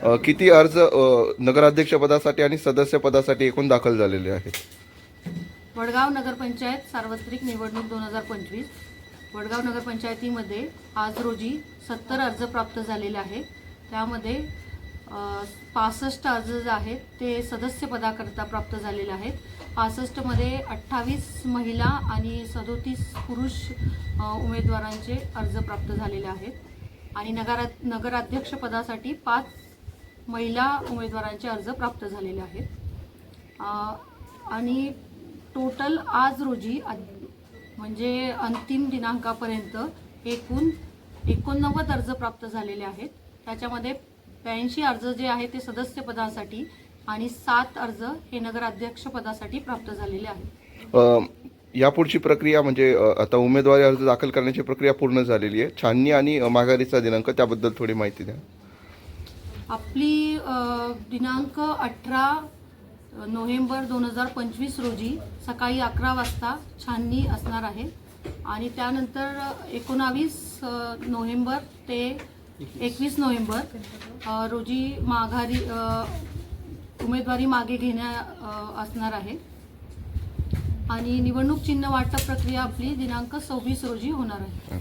किती अर्ज नगराध्यक्ष नगराध्यक्षपदासाठी आणि सदस्यपदासाठी एकूण दाखल झालेले आहेत? वडगाव नगरपंचायत सार्वत्रिक निवडणूक दोन हजार पंचवीस. वडगाव नगरपंचायतीमध्ये आज रोजी सत्तर अर्ज प्राप्त झालेले आहेत. त्यामध्ये पासष्ट अर्ज जे आहेत ते सदस्यपदाकरता प्राप्त झालेले आहेत. पासष्टमध्ये अठ्ठावीस महिला आणि सदोतीस पुरुष उमेदवारांचे अर्ज प्राप्त झालेले आहेत. आणि नगरा नगराध्यक्षपदासाठी पाच महिला उमेदवारांचे अर्ज प्राप्त झालेले आहेत. आणि टोटल आज रोजी म्हणजे अंतिम दिनांकापर्यंत एकूण एकोणनव्वद अर्ज प्राप्त झालेले आहेत. त्याच्यामध्ये ब्याऐंशी अर्ज जे आहेत ते सदस्यपदासाठी आणि सात अर्ज हे नगराध्यक्षपदासाठी प्राप्त झालेले आहेत. यापुढची प्रक्रिया म्हणजे आता उमेदवारी अर्ज दाखल करण्याची प्रक्रिया पूर्ण झालेली आहे. छाननी आणि माघारीचा दिनांक त्याबद्दल थोडी माहिती द्या. आपली दिनांक अठरा नोव्हेंबर दोन हजार पंचवीस रोजी सकाळी अकरा वाजता छाननी असणार आहे. आणि त्यानंतर एकोणावीस नोव्हेंबर ते एकवीस नोव्हेंबर रोजी माघारी उमेदवारी मागे घेण्या असणार आहे. आणि निवडणूक चिन्ह वाटप प्रक्रिया आपली दिनांक सव्वीस रोजी होणार आहे.